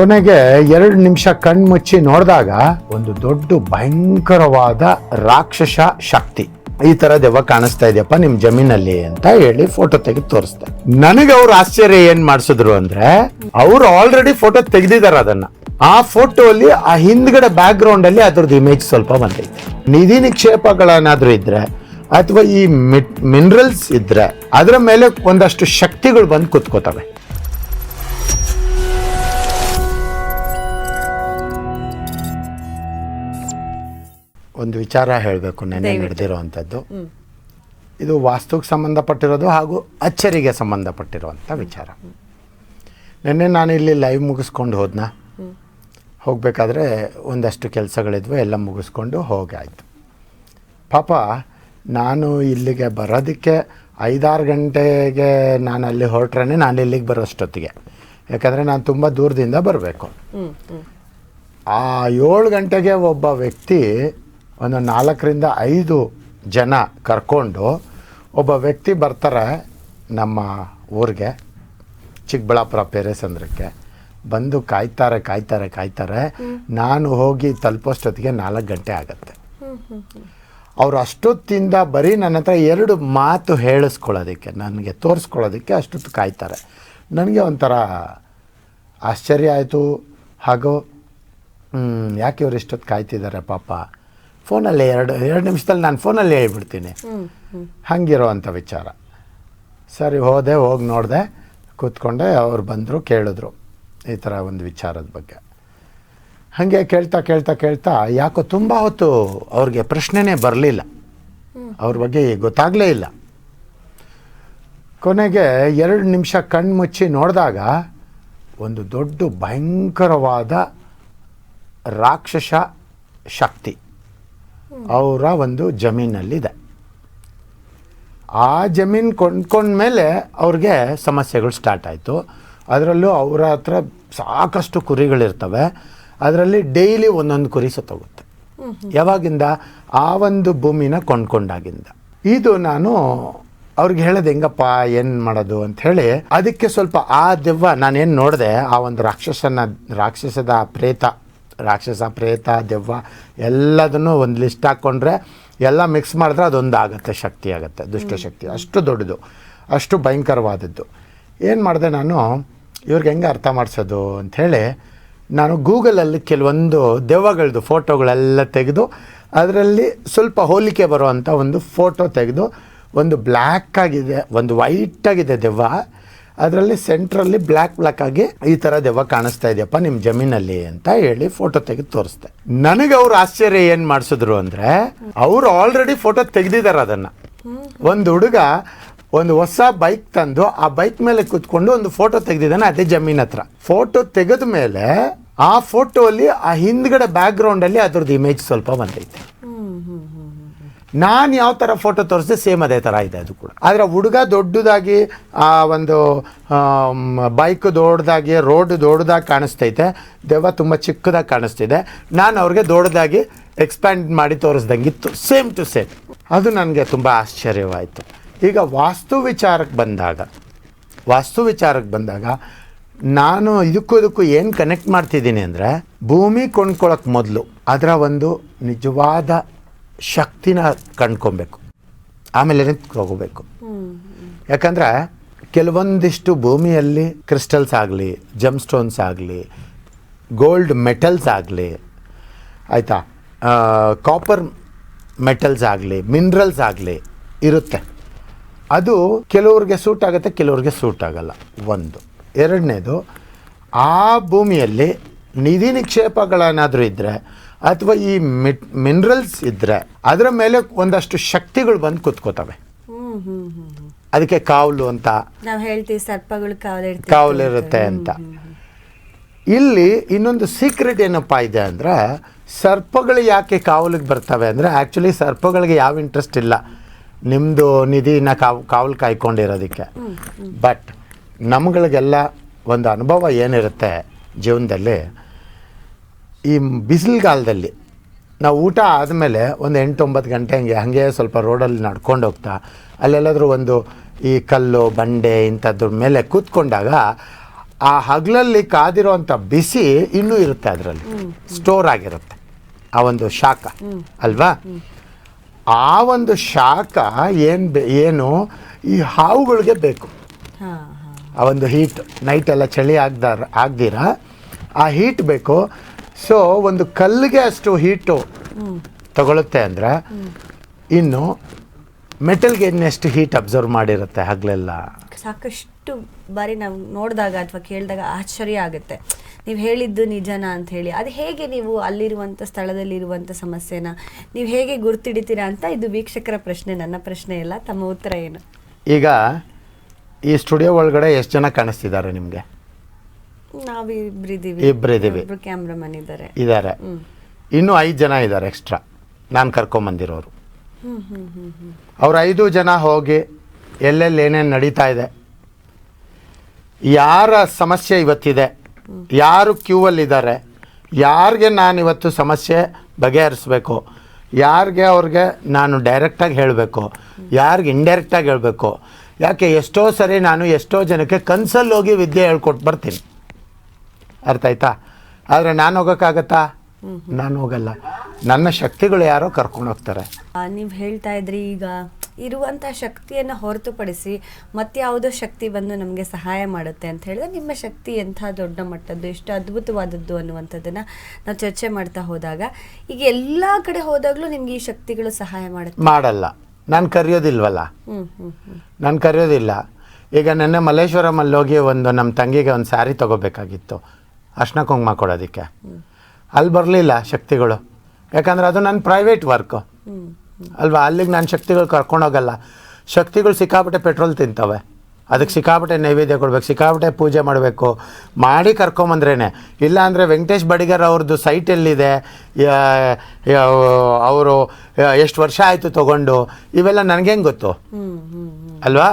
ಕೊನೆಗೆ ಎರಡು ನಿಮಿಷ ಕಣ್ಮುಚ್ಚಿ ನೋಡಿದಾಗ ಒಂದು ದೊಡ್ಡ ಭಯಂಕರವಾದ ರಾಕ್ಷಸ ಶಕ್ತಿ. ಈ ತರ ದೆವ್ವ ಕಾಣಿಸ್ತಾ ಇದೆಯಪ್ಪ, ನಿಮ್ ಜಮೀನಲ್ಲಿ ಅಂತ ಹೇಳಿ ಫೋಟೋ ತೆಗೆದು ತೋರಿಸ್ದೆ. ನನಗೆ ಅವ್ರು ಆಶ್ಚರ್ಯ ಏನ್ ಮಾಡಿಸಿದ್ರು ಅಂದ್ರೆ, ಅವ್ರು ಆಲ್ರೆಡಿ ಫೋಟೋ ತೆಗೆದಿದ್ದಾರೆ ಅದನ್ನ. ಆ ಫೋಟೋ ಅಲ್ಲಿ, ಆ ಹಿಂದ್ಗಡೆ ಬ್ಯಾಕ್ ಗ್ರೌಂಡ್ ಅಲ್ಲಿ ಅದ್ರದ್ದು ಇಮೇಜ್ ಸ್ವಲ್ಪ ಬಂದೈತೆ. ನಿಧಿ ನಿಕ್ಷೇಪಗಳೇನಾದ್ರೂ ಇದ್ರೆ, ಅಥವಾ ಈ ಮಿನರಲ್ಸ್ ಇದ್ರೆ, ಅದರ ಮೇಲೆ ಒಂದಷ್ಟು ಶಕ್ತಿಗಳು ಬಂದು ಕುತ್ಕೋತವೆ. ಒಂದು ವಿಚಾರ ಹೇಳಬೇಕು ನೆನ್ನೆ ನಡೆದಿರುವಂಥದ್ದು. ಇದು ವಾಸ್ತುಕ್ಕೆ ಸಂಬಂಧಪಟ್ಟಿರೋದು ಹಾಗೂ ಅಚ್ಚರಿಗೆ ಸಂಬಂಧಪಟ್ಟಿರುವಂಥ ವಿಚಾರ. ನಿನ್ನೆ ನಾನು ಇಲ್ಲಿ ಲೈವ್ ಮುಗಿಸ್ಕೊಂಡು ಹೋದ್ನ? ಹೋಗಬೇಕಾದ್ರೆ ಒಂದಷ್ಟು ಕೆಲಸಗಳಿದ್ವು ಎಲ್ಲ ಮುಗಿಸ್ಕೊಂಡು ಹೋಗಾಯಿತು ಪಾಪ ನಾನು ಇಲ್ಲಿಗೆ ಬರೋದಕ್ಕೆ ಐದಾರು ಗಂಟೆಗೆ ನಾನು ಅಲ್ಲಿ ಹೊರಟ್ರೇ ನಾನು ಇಲ್ಲಿಗೆ ಬರೋಷ್ಟೊತ್ತಿಗೆ. ಯಾಕಂದರೆ ನಾನು ತುಂಬ ದೂರದಿಂದ ಬರಬೇಕು. ಆ ಏಳು ಗಂಟೆಗೆ ಒಬ್ಬ ವ್ಯಕ್ತಿ ಒಂದು ನಾಲ್ಕರಿಂದ ಐದು ಜನ ಕರ್ಕೊಂಡು ಒಬ್ಬ ವ್ಯಕ್ತಿ ಬರ್ತಾರೆ ನಮ್ಮ ಊರಿಗೆ ಚಿಕ್ಕಬಳ್ಳಾಪುರ ಪೇರೆಸಂದ್ರಕ್ಕೆ ಬಂದು ಕಾಯ್ತಾರೆ ಕಾಯ್ತಾರೆ ಕಾಯ್ತಾರೆ. ನಾನು ಹೋಗಿ ತಲುಪೋಷ್ಟೊತ್ತಿಗೆ ನಾಲ್ಕು ಗಂಟೆ ಆಗುತ್ತೆ. ಅವರು ಅಷ್ಟೊತ್ತಿಂದ ಬರೀ ನನ್ನ ಹತ್ರ ಎರಡು ಮಾತು ಹೇಳಿಸ್ಕೊಳ್ಳೋದಕ್ಕೆ ನನಗೆ ತೋರಿಸ್ಕೊಳ್ಳೋದಕ್ಕೆ ಅಷ್ಟೊತ್ತು ಕಾಯ್ತಾರೆ. ನನಗೆ ಒಂಥರ ಆಶ್ಚರ್ಯ ಆಯಿತು. ಹಾಗೂ ಯಾಕೆ ಇವರು ಇಷ್ಟೊತ್ತು ಕಾಯ್ತಿದ್ದಾರೆ ಪಾಪ? ಫೋನಲ್ಲಿ ಎರಡು ಎರಡು ನಿಮಿಷದಲ್ಲಿ ನಾನು ಫೋನಲ್ಲಿ ಹೇಳ್ಬಿಡ್ತೀನಿ. ಹಂಗಿರೋವಂಥ ವಿಚಾರ. ಸರಿ ಹೋದೆ ಹೋಗಿ ನೋಡಿದೆ ಕೂತ್ಕೊಂಡೆ ಅವ್ರು ಬಂದರು ಕೇಳಿದ್ರು ಈ ಥರ ಒಂದು ವಿಚಾರದ ಬಗ್ಗೆ. ಹಾಗೆ ಕೇಳ್ತಾ ಕೇಳ್ತಾ ಕೇಳ್ತಾ ಯಾಕೋ ತುಂಬ ಹೊತ್ತು ಅವ್ರಿಗೆ ಪ್ರಶ್ನೆನೇ ಬರಲಿಲ್ಲ. ಅವ್ರ ಬಗ್ಗೆ ಗೊತ್ತಾಗಲೇ ಇಲ್ಲ. ಕೊನೆಗೆ ಎರಡು ನಿಮಿಷ ಕಣ್ಣು ಮುಚ್ಚಿ ನೋಡಿದಾಗ ಒಂದು ದೊಡ್ಡ ಭಯಂಕರವಾದ ರಾಕ್ಷಸ ಶಕ್ತಿ. ಅವರ ಒಂದು ಜಮೀನಲ್ಲಿದೆ. ಆ ಜಮೀನು ಕೊಂಡ್ಕೊಂಡ್ಮೇಲೆ ಅವ್ರಿಗೆ ಸಮಸ್ಯೆಗಳು ಸ್ಟಾರ್ಟ್ ಆಯಿತು. ಅದರಲ್ಲೂ ಅವರ ಹತ್ರ ಸಾಕಷ್ಟು ಕುರಿಗಳಿರ್ತವೆ. ಅದರಲ್ಲಿ ಡೈಲಿ ಒಂದೊಂದು ಕುರಿ ಸತ್ತೋಗುತ್ತೆ. ಯಾವಾಗಿಂದ? ಆ ಒಂದು ಭೂಮಿನ ಕೊಂಡ್ಕೊಂಡಾಗಿಂದ. ಇದು ನಾನು ಅವ್ರಿಗೆ ಹೇಳೋದು ಹೆಂಗಪ್ಪ ಏನು ಮಾಡೋದು? ಅಂತ ಹೇಳಿ ಅದಕ್ಕೆ ಸ್ವಲ್ಪ ಆ ದೆವ್ವ ನಾನೇನು ನೋಡಿದೆ ಆ ಒಂದು ರಾಕ್ಷಸನ ರಾಕ್ಷಸದ ಪ್ರೇತ ರಾಕ್ಷಸ ಪ್ರೇತ ದೆವ್ವ ಎಲ್ಲದನ್ನು ಒಂದು ಲಿಸ್ಟ್ ಹಾಕ್ಕೊಂಡ್ರೆ ಎಲ್ಲ ಮಿಕ್ಸ್ ಮಾಡಿದ್ರೆ ಅದೊಂದು ಆಗುತ್ತೆ ಶಕ್ತಿ ಆಗುತ್ತೆ ದುಷ್ಟಶಕ್ತಿ ಅಷ್ಟು ದೊಡ್ಡದು ಅಷ್ಟು ಭಯಂಕರವಾದದ್ದು. ಏನು ಮಾಡಿದೆ ನಾನು? ಇವ್ರಿಗೆ ಹೆಂಗೆ ಅರ್ಥ ಮಾಡಿಸೋದು ಅಂಥೇಳಿ ನಾನು ಗೂಗಲಲ್ಲಿ ಕೆಲವೊಂದು ದೆವ್ವಗಳದ್ದು ಫೋಟೋಗಳೆಲ್ಲ ತೆಗೆದು ಅದರಲ್ಲಿ ಸ್ವಲ್ಪ ಹೋಲಿಕೆ ಬರುವಂಥ ಒಂದು ಫೋಟೋ ತೆಗೆದು ಒಂದು ಬ್ಲ್ಯಾಕ್ ಆಗಿದೆ ಒಂದು ವೈಟ್ ಆಗಿದೆ ದೆವ್ವ. ಅದರಲ್ಲಿ ಸೆಂಟ್ರಲ್ಲಿ ಬ್ಲ್ಯಾಕ್ ಬ್ಲ್ಯಾಕ್ ಆಗಿ ಈ ತರ ದೆವ್ವ ಕಾಣಿಸ್ತಾ ಇದೆಯಪ್ಪ ನಿಮ್ಮ ಜಮೀನಲ್ಲಿ ಅಂತ ಹೇಳಿ ಫೋಟೋ ತೆಗೆದು ತೋರಿಸ್ತೆ ನನಗೆ ಅವ್ರು ಆಶ್ಚರ್ಯ ಏನು ಮಾಡಿಸಿದ್ರು ಅಂದರೆ, ಅವರು ಆಲ್ರೆಡಿ ಫೋಟೋ ತೆಗೆದಿದ್ದಾರೆ ಅದನ್ನು. ಒಂದು ಹುಡುಗ ಒಂದು ಹೊಸ ಬೈಕ್ ತಂದು ಆ ಬೈಕ್ ಮೇಲೆ ಕೂತ್ಕೊಂಡು ಒಂದು ಫೋಟೋ ತೆಗೆದಿದ್ದಾನೆ ಅದೇ ಜಮೀನ್ ಹತ್ರ. ಫೋಟೋ ತೆಗೆದ ಮೇಲೆ ಆ ಫೋಟೋ ಅಲ್ಲಿ ಆ ಹಿಂದ್ಗಡೆ ಬ್ಯಾಕ್ ಗ್ರೌಂಡ್ ಅಲ್ಲಿ ಅದ್ರದ್ದು ಇಮೇಜ್ ಸ್ವಲ್ಪ ಬಂದೈತೆ. ನಾನು ಯಾವ ಥರ ಫೋಟೋ ತೋರಿಸಿದೆ ಸೇಮ್ ಅದೇ ಥರ ಇದೆ ಅದು ಕೂಡ. ಆದರೆ ಹುಡುಗ ದೊಡ್ಡದಾಗಿ, ಆ, ಒಂದು ಬೈಕ್ ದೊಡ್ಡದಾಗಿ ರೋಡ್ ದೊಡ್ಡದಾಗಿ ಕಾಣಿಸ್ತೈತೆ. ದೆವ್ವ ತುಂಬ ಚಿಕ್ಕದಾಗಿ ಕಾಣಿಸ್ತಿದೆ. ನಾನು ಅವ್ರಿಗೆ ದೊಡ್ಡದಾಗಿ ಎಕ್ಸ್ಪ್ಯಾಂಡ್ ಮಾಡಿ ತೋರಿಸ್ದಂಗಿತ್ತು. ಸೇಮ್ ಟು ಸೇಮ್ ಅದು ನನಗೆ ತುಂಬ ಆಶ್ಚರ್ಯವಾಯಿತು. ಈಗ ವಾಸ್ತು ವಿಚಾರಕ್ಕೆ ಬಂದಾಗ, ವಾಸ್ತು ವಿಚಾರಕ್ಕೆ ಬಂದಾಗ ನಾನು ಇದಕ್ಕೂ ಇದಕ್ಕೂ ಏನು ಕನೆಕ್ಟ್ ಮಾಡ್ತಿದ್ದೀನಿ ಅಂದರೆ ಭೂಮಿ ಕೊಂಡ್ಕೊಳ್ಳೋಕೆ ಮೊದಲು ಅದರ ಒಂದು ನಿಜವಾದ ಶಕ್ತಿನ ಕಂಡ್ಕೊಬೇಕು. ಆಮೇಲೆ ತಗೋಬೇಕು ಯಾಕಂದರೆ ಕೆಲವೊಂದಿಷ್ಟು ಭೂಮಿಯಲ್ಲಿ ಕ್ರಿಸ್ಟಲ್ಸ್ ಆಗಲಿ ಜಮ್ ಸ್ಟೋನ್ಸ್ ಆಗಲಿ, ಗೋಲ್ಡ್ ಮೆಟಲ್ಸ್ ಆಗಲಿ, ಆಯಿತಾ ಕಾಪರ್ ಮೆಟಲ್ಸ್ ಆಗಲಿ, ಮಿನರಲ್ಸ್ ಆಗಲಿ ಇರುತ್ತೆ. ಅದು ಕೆಲವ್ರಿಗೆ ಸೂಟ್ ಆಗುತ್ತೆ, ಕೆಲವ್ರಿಗೆ ಸೂಟ್ ಆಗಲ್ಲ. ಒಂದು. ಎರಡನೇದು, ಆ ಭೂಮಿಯಲ್ಲಿ ನಿಧಿ ನಿಕ್ಷೇಪಗಳೇನಾದರೂ ಇದ್ದರೆ ಅಥವಾ ಈ ಮಿಟ್ ಮಿನರಲ್ಸ್ ಇದ್ದರೆ ಅದರ ಮೇಲೆ ಒಂದಷ್ಟು ಶಕ್ತಿಗಳು ಬಂದು ಕುತ್ಕೋತವೆ. ಅದಕ್ಕೆ ಕಾವಲು ಅಂತ. ನಾವು ಹೇಳ್ತೀವಿ ಸರ್ಪಗಳು ಕಾವಲು ಇರುತ್ತೆ ಅಂತ. ಇಲ್ಲಿ ಇನ್ನೊಂದು ಸೀಕ್ರೆಟ್ ಏನಪ್ಪ ಇದೆ ಅಂದರೆ ಸರ್ಪಗಳು ಯಾಕೆ ಕಾವಲಿಗೆ ಬರ್ತವೆ ಅಂದರೆ ಆ್ಯಕ್ಚುಲಿ ಸರ್ಪಗಳಿಗೆ ಯಾವ ಇಂಟ್ರೆಸ್ಟ್ ಇಲ್ಲ. ನಿಮ್ಮದು ನಿಧಿನ ಕಾವ್ ಕಾವಲು ಕಾಯ್ಕೊಂಡಿರೋದಕ್ಕೆ. ಬಟ್ ನಮ್ಗಳಿಗೆಲ್ಲ ಒಂದು ಅನುಭವ ಏನಿರುತ್ತೆ ಜೀವನದಲ್ಲಿ ಈ ಬಿಸಿಲುಗಾಲದಲ್ಲಿ ನಾವು ಊಟ ಆದಮೇಲೆ ಒಂದು ಎಂಟು ಒಂಬತ್ತು ಗಂಟೆ ಹಂಗೆ ಹಾಗೆ ಸ್ವಲ್ಪ ರೋಡಲ್ಲಿ ನಡ್ಕೊಂಡು ಹೋಗ್ತಾ ಅಲ್ಲೆಲ್ಲಾದರೂ ಒಂದು ಈ ಕಲ್ಲು ಬಂಡೆ ಇಂಥದ್ರ ಮೇಲೆ ಕೂತ್ಕೊಂಡಾಗ ಆ ಹಗಲಲ್ಲಿ ಕಾದಿರೋಂಥ ಬಿಸಿ ಇನ್ನೂ ಇರುತ್ತೆ ಅದರಲ್ಲಿ. ಸ್ಟೋರ್ ಆಗಿರುತ್ತೆ. ಆ ಒಂದು ಶಾಖ. ಅಲ್ವಾ? ಆ ಒಂದು ಶಾಖ ಏನು ಏನು ಈ ಹಾವುಗಳಿಗೆ ಬೇಕು. ಆ ಒಂದು ಹೀಟ್ ನೈಟ್ ಎಲ್ಲ ಚಳಿ ಆಗ್ದಾರ ಆಗ್ದಿರ ಆ ಹೀಟ್ ಬೇಕು. ಸೊ ಒಂದು ಕಲ್ಲಿಗೆ ಅಷ್ಟು ಹೀಟು ತಗೊಳುತ್ತೆ ಅಂದರೆ ಇನ್ನು ಮೆಟಲ್ಗೆ ಇನ್ನೆಷ್ಟು ಹೀಟ್ ಅಬ್ಸರ್ವ್ ಮಾಡಿರುತ್ತೆ ಹಗಲೆಲ್ಲ? ಸಾಕಷ್ಟು ಬಾರಿ ನಾವು ನೋಡಿದಾಗ ಅಥವಾ ಕೇಳಿದಾಗ ಆಶ್ಚರ್ಯ ಆಗುತ್ತೆ. ನೀವು ಹೇಳಿದ್ದು ನಿಜನಾ ಅಂತ ಹೇಳಿ. ಅದು ಹೇಗೆ ನೀವು ಅಲ್ಲಿರುವಂಥ ಸ್ಥಳದಲ್ಲಿರುವಂಥ ಸಮಸ್ಯೆನ ನೀವು ಹೇಗೆ ಗುರ್ತಿಡಿತೀರಾ ಅಂತ ಇದು ವೀಕ್ಷಕರ ಪ್ರಶ್ನೆ ನನ್ನ ಪ್ರಶ್ನೆ ಇಲ್ಲ ತಮ್ಮ ಉತ್ತರ ಏನು? ಈಗ ಈ ಸ್ಟುಡಿಯೋ ಒಳಗಡೆ ಎಷ್ಟು ಜನ ಕಾಣಿಸ್ತಿದ್ದಾರೆ ನಿಮಗೆ? ನಾವಿಬ್ರಿದ್ದೀವಿ. ಇಬ್ರು ಕ್ಯಾಮ್ರಾಮನ್ ಇದ್ದಾರೆ ಇದ್ದಾರೆ ಇನ್ನೂ ಐದು ಜನ ಇದ್ದಾರೆ ಎಕ್ಸ್ಟ್ರಾ ನಾನು ಕರ್ಕೊಂಬಂದಿರೋರು. ಅವ್ರು ಐದು ಜನ ಹೋಗಿ ಎಲ್ಲೆಲ್ಲಿ ಏನೇನು ನಡೀತಾ ಇದೆ ಯಾರ ಸಮಸ್ಯೆ ಇವತ್ತಿದೆ ಯಾರು ಕ್ಯೂವಲ್ಲಿದ್ದಾರೆ ಯಾರಿಗೆ ನಾನು ಇವತ್ತು ಸಮಸ್ಯೆ ಬಗೆಹರಿಸ್ಬೇಕು ಯಾರಿಗೆ ಅವ್ರಿಗೆ ನಾನು ಡೈರೆಕ್ಟಾಗಿ ಹೇಳಬೇಕು ಯಾರಿಗೆ ಇಂಡೈರೆಕ್ಟಾಗಿ ಹೇಳಬೇಕು ಯಾಕೆ ಎಷ್ಟೋ ಸರಿ ನಾನು ಎಷ್ಟೋ ಜನಕ್ಕೆ ಕನ್ಸಲ್ಲಿ ಹೋಗಿ ವಿದ್ಯೆ ಹೇಳ್ಕೊಟ್ಟು ಬರ್ತೀನಿ. ಅರ್ಥ ಆಯ್ತಾ? ಆದರೆ ನಾನು ಹೋಗೋಕ್ಕಾಗತ್ತಾ? ನಾನು ಹೋಗಲ್ಲ. ನನ್ನ ಶಕ್ತಿಗಳು ಯಾರೋ ಕರ್ಕೊಂಡು ಹೋಗ್ತಾರೆ. ನೀವು ಹೇಳ್ತಾ ಇದ್ರಿ ಈಗ ಇರುವಂಥ ಶಕ್ತಿಯನ್ನು ಹೊರತುಪಡಿಸಿ ಮತ್ಯಾವುದೋ ಶಕ್ತಿ ಬಂದು ನಮಗೆ ಸಹಾಯ ಮಾಡುತ್ತೆ ಅಂತ ಹೇಳಿದ್ರೆ ನಿಮ್ಮ ಶಕ್ತಿ ಎಂಥ ದೊಡ್ಡ ಮಟ್ಟದ್ದು ಎಷ್ಟು ಅದ್ಭುತವಾದದ್ದು ಅನ್ನುವಂಥದ್ದನ್ನ ನಾವು ಚರ್ಚೆ ಮಾಡ್ತಾ ಹೋದಾಗ ಈಗ ಎಲ್ಲ ಕಡೆ ಹೋದಾಗಲೂ ನಿಮ್ಗೆ ಈ ಶಕ್ತಿಗಳು ಸಹಾಯ ಮಾಡುತ್ತೆ? ಮಾಡಲ್ಲ. ನಾನು ಕರೆಯೋದಿಲ್ವಲ್ಲ? ಹ್ಮ್ ಹ್ಮ್ ಹ್ಮ್. ನಾನು ಕರೆಯೋದಿಲ್ಲ. ಈಗ ನೆನ್ನೆ ಮಲ್ಲೇಶ್ವರಮಲ್ಲಿ ಹೋಗಿ ಒಂದು ನಮ್ಮ ತಂಗಿಗೆ ಒಂದು ಸ್ಯಾರಿ ತೊಗೋಬೇಕಾಗಿತ್ತು. ಅರ್ಶಿನ ಕುಂಕುಮ ಕೊಡೋದಕ್ಕೆ ಅಲ್ಲಿ ಬರಲಿಲ್ಲ ಶಕ್ತಿಗಳು. ಯಾಕಂದ್ರೆ ಅದು ನನ್ನ ಪ್ರೈವೇಟ್ ವರ್ಕು ಅಲ್ವಾ? ಅಲ್ಲಿಗೆ ನಾನು ಶಕ್ತಿಗಳು ಕರ್ಕೊಂಡೋಗಲ್ಲ ಶಕ್ತಿಗಳು ಸಿಕ್ಕಾಪಟ್ಟೆ ಪೆಟ್ರೋಲ್ ತಿಂತವೆ. ಅದಕ್ಕೆ ಸಿಕ್ಕಾಪಟ್ಟೆ ನೈವೇದ್ಯ ಕೊಡಬೇಕು ಸಿಕ್ಕಾಪಟ್ಟೆ ಪೂಜೆ ಮಾಡಬೇಕು. ಮಾಡಿ ಕರ್ಕೊಂಬಂದ್ರೇ ಇಲ್ಲ ಅಂದರೆ ವೆಂಕಟೇಶ್ ಬಡಿಗರ್ ಅವ್ರದ್ದು ಸೈಟ್ ಎಲ್ಲಿದೆ? ಅವರು ಎಷ್ಟು ವರ್ಷ ಆಯಿತು ತೊಗೊಂಡು? ಇವೆಲ್ಲ ನನಗೇನು ಗೊತ್ತು? ಅಲ್ವಾ?